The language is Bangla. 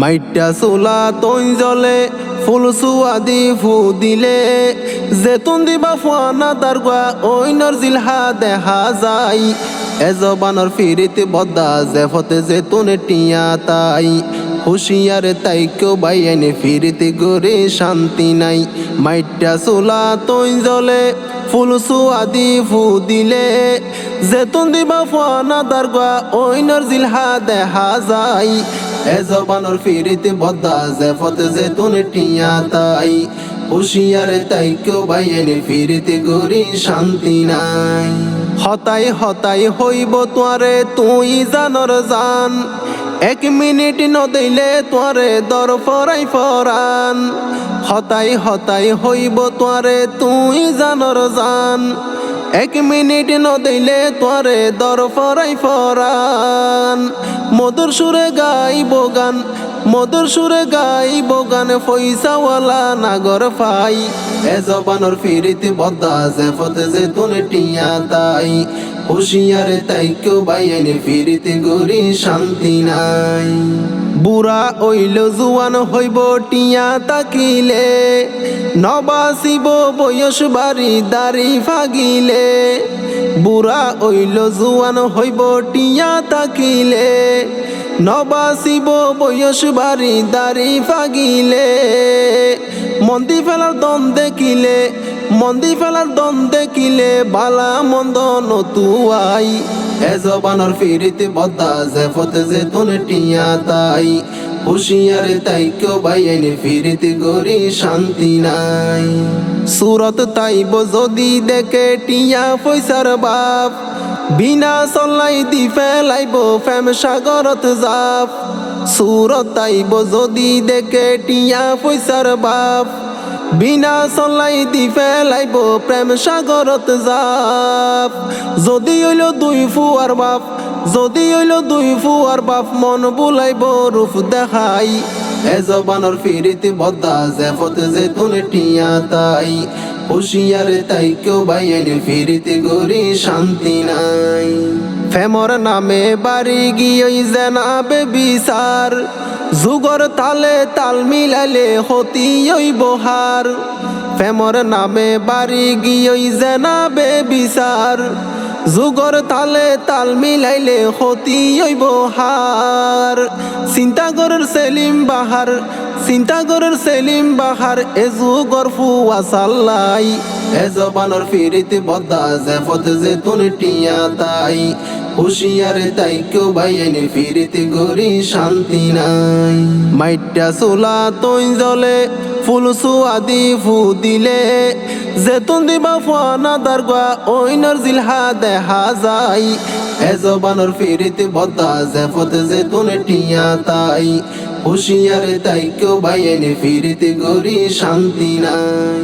মাইটা চোলা তৈ জলে ফুল সুয়াদি ফু দিলে। জেতুন দিবা ফুয়ানা দারগা ঐনর জিলহা দেখা যায়। এজবানর ফিরিতে বদ্দা জেফতে জেতুনে টিয়া তাই। হুশিয়ারে তাই কেউ বাইয়ানে ফিরিতে গরে শান্তি নাই। মাইটা চোলা তৈ জলে ফুল সুয়াদি ফু দিলে। জেতুন দিবা ফুয়ানা দারগা ঐনর জিলহা দেখা যায়। এজবানর ফিরিতে বদ্দা জেফতে জেতুনে টিয়া তাই। হুশিয়ারে তাই কেউ বাইয়ানে ফিরিতে গরি শান্তি নাই। হতাই হতাই হইব তোয়ারে, তুই জানর জান। এক মিনিট নদিলে তোয়ারে দর ফরাই ফরান। হতাই হতাই হইব তোয়ারে, তুই জানর জান। এক মিনিট নদিলে তোরে দর ফরাই ফরান। মধুর সুরে গাইব গান, মধুর সুরে গাইব গান পয়সাওয়ালা নাগর ফাই। এ জবানোর ফিরিতে বদ্দা জেফতে যে তুলে টিয়া তাই, হুশিয়ারে তাই কেউ বাইনে ফিরিতে গরি শান্তি নাই। বুড়া ওইল জুয়ান হইব টিয়া তাকিলে, নবাসিব বয়স বাড়ি দাড়ি ফাগিলে বুড়া ওইল জুয়ান হইব টিয়া তাকিলে, নবাসিব বয়স বাড়ি দাড়ি ফাগিলে মন্দি ফেলার দন দেখিলে, মন্দি ফেলার দন দেখিলে, বালা মন্দ নতুয়াই এজবানর ফিরিতে বদ্দা জেফতে যে তুনে টিয়া তাই। হুশিয়ারে তাই কেউ বাইয়ানে ফিরিতে গরি শান্তি নাই? সুরত তাইব যদি দেখে টিয়া পয়সার বাপ, বিনা চলাই দি ফেলাইব ফেম সাগরত জাপ। সুরত তাইব যদি দেখে টিয়া পয়সার বাপ বিনা চলাই দি ফেলাইব প্রেম সাগরত জাপ। যদি হইল দুই ফুয়ার বাপ, যদি হইল দুই ফুয়ার বাপ, মন বুলাইব রূপ দেখাই। এজবানর ফিরিতে বদ্দা জেফতে যে তুনে টিয়া তাই। হুশিয়ারে তাই কেউ বাইয়ানে ফিরিতে গরি শান্তি নাই। ফেমর নামে বাড়ি গিয়ে জেনাবে বিচার। যুগর তালে তাল মিলালে হতি ওই বহার। ফেমর নামে বাড়ি গিয়ে জেনাবে বিচার। যুগর তালে তাল মিলাইলে হতি ওই বহার। চিন্তা করার সেলিম বাহার চিন্তা করার সেলিম বাহার, এ যুগর ফুয়া সাল্লাই এ জবানর ফিরিতে বদ্দা জেফত যে তুনে টিয়া তাই, হুশিয়ারে তাই কেউ বাইয়ানে ফিরিতে গরি শান্তি নাই। মাইটা চোলা তৈ জলে ফুল সুয়াদি ফু দিলে জেতুন দিবা ফুয়ানা দারগা ঐনর জিলহা দেখা যায়। এজবানর ফিরিতে বদ্দা জেফতে জেতুনে টিয়া তাই, হুশিয়ারে তাই কেউ বাইয়ানে ফিরিতে গরি শান্তি নাই।